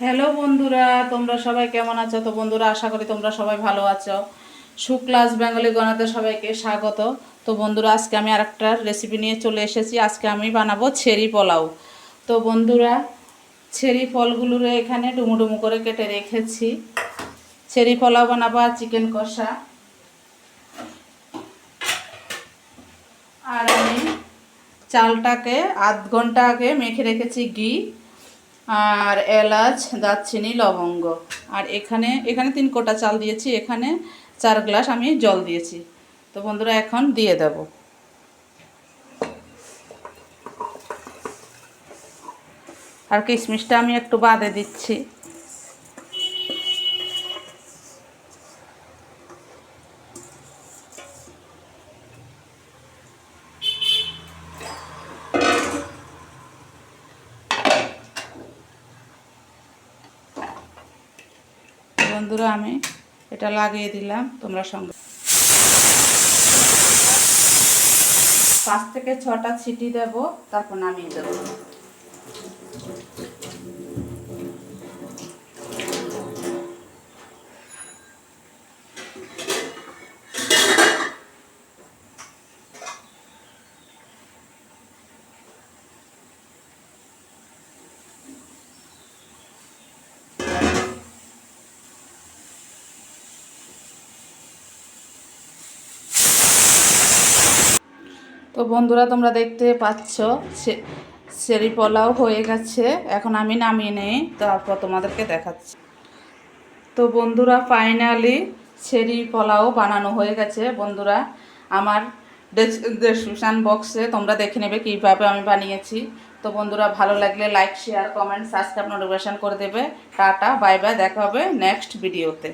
Hello বন্ধুরা, তোমরা সবাই কেমন আছো? তো বন্ধুরা, আশা করি তোমরা সবাই ভালো আছো। শুক্লাস বেঙ্গলি গণাতে সবাইকে স্বাগত। তো বন্ধুরা, আজকে আমি আরেকটা রেসিপি নিয়ে চলে এসেছি। আজকে আমি বানাবো ছেরি পোলাও। তো বন্ধুরা, ছেরি ফলগুলোরে এখানে ডুমু ডুমু করে কেটে রেখেছি। ছেরি পোলাও বানাবো আর চিকেন কষা। আর আমি চালটাকে আধ ঘণ্টা আগে মেখে রেখেছি ঘি। আর এলাচ, দারচিনি, লবঙ্গ। আর এখানে এখানে তিন কোটা চাল দিয়েছি, এখানে চার গ্লাস আমি জল দিয়েছি। তো বন্ধুরা, এখন দিয়ে দেব। আর কিশমিশটা আমি একটু বাদে দিচ্ছি। বন্ধুরা, আমি এটা লাগিয়ে দিলাম, তোমরা সঙ্গে। পাঁচ থেকে ছটা ছিটি দেব, তারপর নামিয়ে দেবো। তো বন্ধুরা, তোমরা দেখতে পাচ্ছ সেরি পোলাও হয়ে গেছে। এখন আমি নামিয়ে নেই, তারপর তোমাদেরকে দেখাচ্ছি। তো বন্ধুরা ফাইনালি সেরি পোলাও বানানো হয়ে গেছে। বন্ধুরা, আমার ডেসক্রিপশান বক্সে তোমরা দেখে নেবে কীভাবে আমি বানিয়েছি। তো বন্ধুরা, ভালো লাগলে like share comment subscribe notification করে দেবে। টাটা বাই বাই দেখা হবে নেক্সট ভিডিওতে